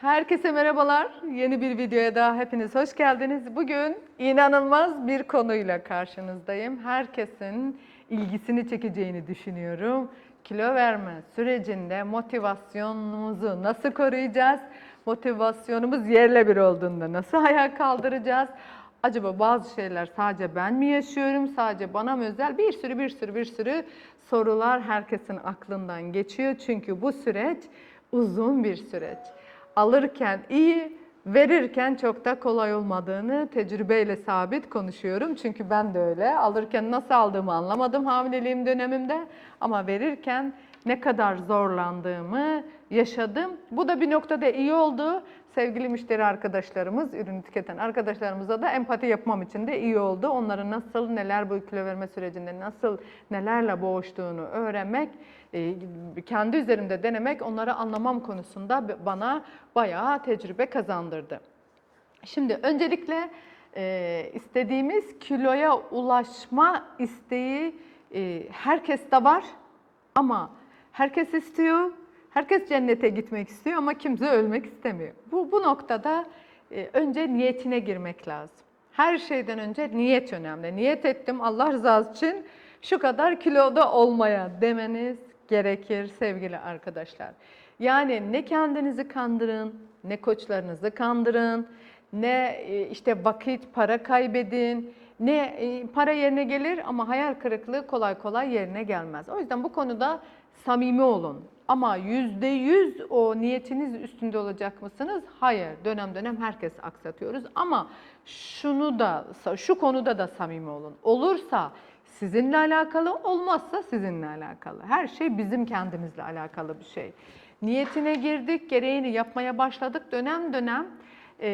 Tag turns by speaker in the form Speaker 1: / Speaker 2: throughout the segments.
Speaker 1: Herkese merhabalar. Yeni bir videoya daha hepiniz hoş geldiniz. Bugün inanılmaz bir konuyla karşınızdayım. Herkesin ilgisini çekeceğini düşünüyorum. Kilo verme sürecinde motivasyonumuzu nasıl koruyacağız? Motivasyonumuz yerle bir olduğunda nasıl ayağa kaldıracağız? Acaba bazı şeyler sadece ben mi yaşıyorum? Sadece bana mı özel? Bir sürü bir sürü bir sürü sorular herkesin aklından geçiyor. Çünkü bu süreç uzun bir süreç. Alırken iyi, verirken çok da kolay olmadığını tecrübeyle sabit konuşuyorum. Çünkü ben de öyle. Alırken nasıl aldığımı anlamadım hamileliğim dönemimde ama verirken ne kadar zorlandığımı yaşadım. Bu da bir noktada iyi oldu. Sevgili müşteri arkadaşlarımız, ürünü tüketen arkadaşlarımıza da empati yapmam için de iyi oldu. Onların nasıl, neler bu kilo verme sürecinde nasıl, nelerle boğuştuğunu öğrenmek, e, kendi üzerimde denemek onları anlamam konusunda bana bayağı tecrübe kazandırdı. Şimdi öncelikle e, istediğimiz kiloya ulaşma isteği e, herkeste var ama herkes istiyor, herkes cennete gitmek istiyor ama kimse ölmek istemiyor. Bu, bu noktada e, önce niyetine girmek lazım. Her şeyden önce niyet önemli. Niyet ettim Allah rızası için şu kadar kiloda olmaya demeniz gerekir sevgili arkadaşlar. Yani ne kendinizi kandırın, ne koçlarınızı kandırın, ne e, işte vakit, para kaybedin, ne e, para yerine gelir ama hayal kırıklığı kolay kolay yerine gelmez. O yüzden bu konuda samimi olun. Ama yüzde yüz o niyetiniz üstünde olacak mısınız? Hayır. Dönem dönem herkes aksatıyoruz. Ama şunu da, şu konuda da samimi olun. Olursa sizinle alakalı, olmazsa sizinle alakalı. Her şey bizim kendimizle alakalı bir şey. Niyetine girdik, gereğini yapmaya başladık. Dönem dönem e,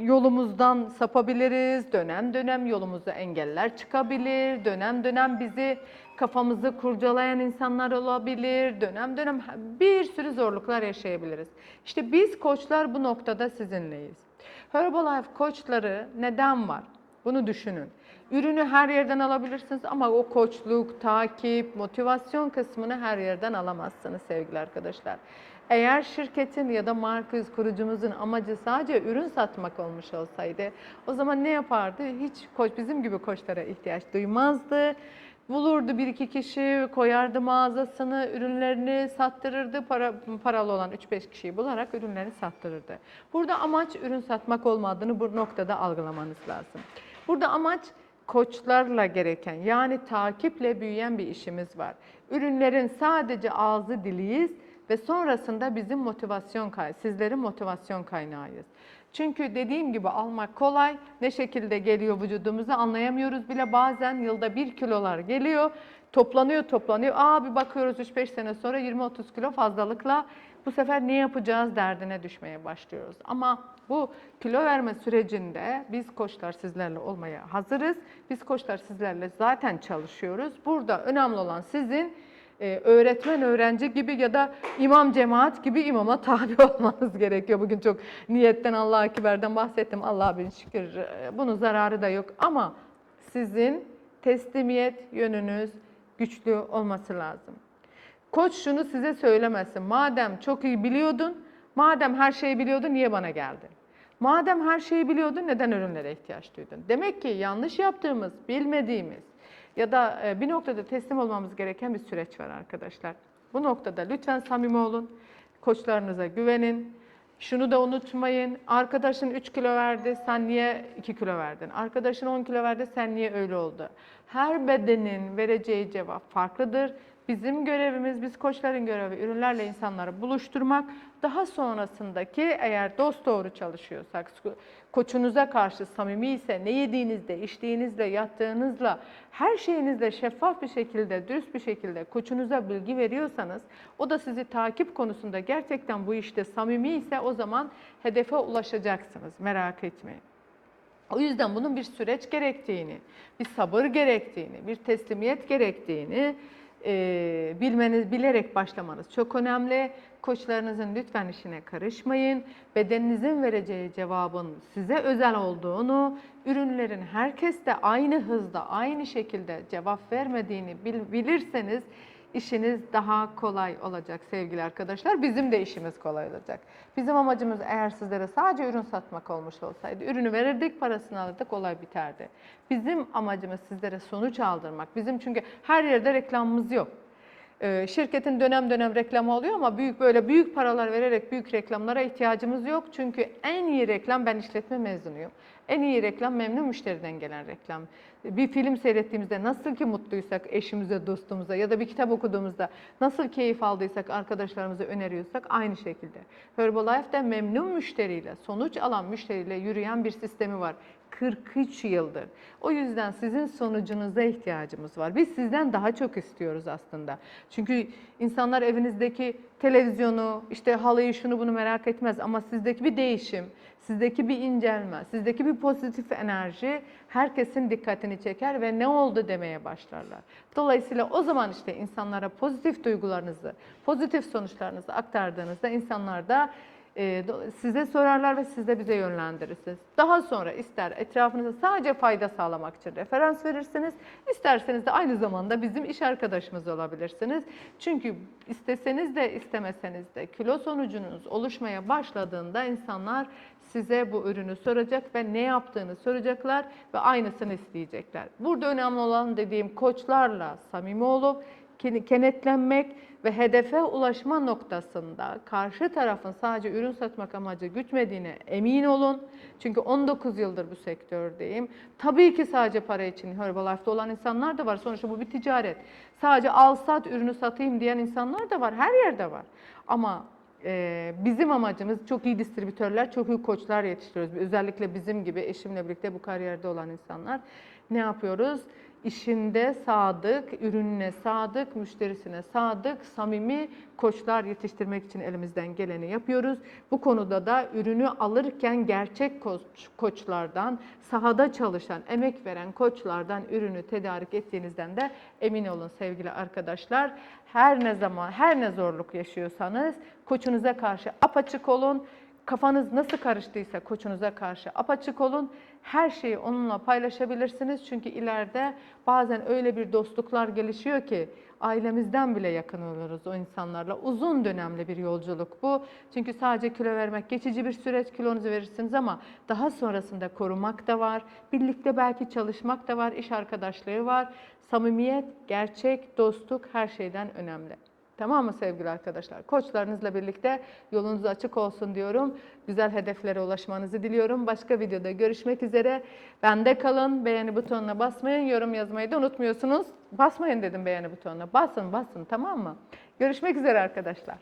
Speaker 1: yolumuzdan sapabiliriz, dönem dönem yolumuza engeller çıkabilir, dönem dönem bizi kafamızı kurcalayan insanlar olabilir, dönem dönem bir sürü zorluklar yaşayabiliriz. İşte biz koçlar bu noktada sizinleyiz. Herbalife koçları neden var? Bunu düşünün. Ürünü her yerden alabilirsiniz ama o koçluk, takip, motivasyon kısmını her yerden alamazsınız sevgili arkadaşlar. Eğer şirketin ya da marka kurucumuzun amacı sadece ürün satmak olmuş olsaydı o zaman ne yapardı? Hiç koç bizim gibi koçlara ihtiyaç duymazdı. Bulurdu bir iki kişi, koyardı mağazasını, ürünlerini sattırırdı. Para, paralı olan 3-5 kişiyi bularak ürünlerini sattırırdı. Burada amaç ürün satmak olmadığını bu noktada algılamanız lazım. Burada amaç koçlarla gereken yani takiple büyüyen bir işimiz var. Ürünlerin sadece ağzı diliyiz ve sonrasında bizim motivasyon kay, sizlerin motivasyon kaynağıyız. Çünkü dediğim gibi almak kolay, ne şekilde geliyor vücudumuza anlayamıyoruz bile. Bazen yılda bir kilolar geliyor, toplanıyor toplanıyor. Aa bir bakıyoruz 3-5 sene sonra 20-30 kilo fazlalıkla bu sefer ne yapacağız derdine düşmeye başlıyoruz. Ama bu kilo verme sürecinde biz koçlar sizlerle olmaya hazırız. Biz koçlar sizlerle zaten çalışıyoruz. Burada önemli olan sizin e, öğretmen öğrenci gibi ya da imam cemaat gibi imama tabi olmanız gerekiyor. Bugün çok niyetten Allah'a kiberden bahsettim. Allah'a bin şükür e, bunun zararı da yok ama sizin teslimiyet yönünüz güçlü olması lazım. Koç şunu size söylemesin. Madem çok iyi biliyordun, madem her şeyi biliyordun niye bana geldin? Madem her şeyi biliyordun neden ürünlere ihtiyaç duydun? Demek ki yanlış yaptığımız, bilmediğimiz ya da e, bir noktada teslim olmamız gereken bir süreç var arkadaşlar. Bu noktada lütfen samimi olun. Koçlarınıza güvenin. Şunu da unutmayın. Arkadaşın 3 kilo verdi, sen niye 2 kilo verdin? Arkadaşın 10 kilo verdi, sen niye öyle oldu? Her bedenin vereceği cevap farklıdır. Bizim görevimiz, biz koçların görevi ürünlerle insanları buluşturmak. Daha sonrasındaki eğer dost doğru çalışıyorsak, koçunuza karşı samimi ise ne yediğinizde, içtiğinizle, yattığınızla, her şeyinizle şeffaf bir şekilde, dürüst bir şekilde koçunuza bilgi veriyorsanız, o da sizi takip konusunda gerçekten bu işte samimi ise o zaman hedefe ulaşacaksınız. Merak etmeyin. O yüzden bunun bir süreç gerektiğini, bir sabır gerektiğini, bir teslimiyet gerektiğini e, bilmeniz, bilerek başlamanız çok önemli. Koçlarınızın lütfen işine karışmayın. Bedeninizin vereceği cevabın size özel olduğunu, ürünlerin herkeste aynı hızda, aynı şekilde cevap vermediğini bil, bilirseniz işiniz daha kolay olacak sevgili arkadaşlar. Bizim de işimiz kolay olacak. Bizim amacımız eğer sizlere sadece ürün satmak olmuş olsaydı, ürünü verirdik, parasını alırdık, olay biterdi. Bizim amacımız sizlere sonuç aldırmak. Bizim çünkü her yerde reklamımız yok. Ee, Şirketin dönem dönem reklamı oluyor ama büyük böyle büyük paralar vererek büyük reklamlara ihtiyacımız yok. Çünkü en iyi reklam ben işletme mezunuyum. En iyi reklam memnun müşteriden gelen reklam. Bir film seyrettiğimizde nasıl ki mutluysak eşimize, dostumuza ya da bir kitap okuduğumuzda nasıl keyif aldıysak arkadaşlarımıza öneriyorsak aynı şekilde. Herbalife'de memnun müşteriyle, sonuç alan müşteriyle yürüyen bir sistemi var. 43 yıldır. O yüzden sizin sonucunuza ihtiyacımız var. Biz sizden daha çok istiyoruz aslında. Çünkü insanlar evinizdeki televizyonu, işte halıyı şunu bunu merak etmez ama sizdeki bir değişim, sizdeki bir incelme, sizdeki bir pozitif enerji herkesin dikkatini çeker ve ne oldu demeye başlarlar. Dolayısıyla o zaman işte insanlara pozitif duygularınızı, pozitif sonuçlarınızı aktardığınızda insanlar da size sorarlar ve siz de bize yönlendirirsiniz. Daha sonra ister etrafınıza sadece fayda sağlamak için referans verirsiniz, isterseniz de aynı zamanda bizim iş arkadaşımız olabilirsiniz. Çünkü isteseniz de istemeseniz de kilo sonucunuz oluşmaya başladığında insanlar size bu ürünü soracak ve ne yaptığını soracaklar ve aynısını isteyecekler. Burada önemli olan dediğim koçlarla samimi olup kenetlenmek ve hedefe ulaşma noktasında karşı tarafın sadece ürün satmak amacı gütmediğine emin olun. Çünkü 19 yıldır bu sektördeyim. Tabii ki sadece para için Herbalife'de olan insanlar da var. Sonuçta bu bir ticaret. Sadece al sat ürünü satayım diyen insanlar da var. Her yerde var. Ama ee, bizim amacımız çok iyi distribütörler, çok iyi koçlar yetiştiriyoruz. Özellikle bizim gibi eşimle birlikte bu kariyerde olan insanlar ne yapıyoruz? İşinde sadık, ürününe sadık, müşterisine sadık, samimi koçlar yetiştirmek için elimizden geleni yapıyoruz. Bu konuda da ürünü alırken gerçek koç, koçlardan, sahada çalışan, emek veren koçlardan ürünü tedarik ettiğinizden de emin olun sevgili arkadaşlar. Her ne zaman, her ne zorluk yaşıyorsanız koçunuza karşı apaçık olun. Kafanız nasıl karıştıysa koçunuza karşı apaçık olun. Her şeyi onunla paylaşabilirsiniz. Çünkü ileride bazen öyle bir dostluklar gelişiyor ki ailemizden bile yakın oluruz o insanlarla. Uzun dönemli bir yolculuk bu. Çünkü sadece kilo vermek geçici bir süreç kilonuzu verirsiniz ama daha sonrasında korumak da var. Birlikte belki çalışmak da var, iş arkadaşlığı var. Samimiyet, gerçek, dostluk her şeyden önemli. Tamam mı sevgili arkadaşlar? Koçlarınızla birlikte yolunuz açık olsun diyorum. Güzel hedeflere ulaşmanızı diliyorum. Başka videoda görüşmek üzere. Bende kalın. Beğeni butonuna basmayın. Yorum yazmayı da unutmuyorsunuz. Basmayın dedim beğeni butonuna. Basın basın tamam mı? Görüşmek üzere arkadaşlar.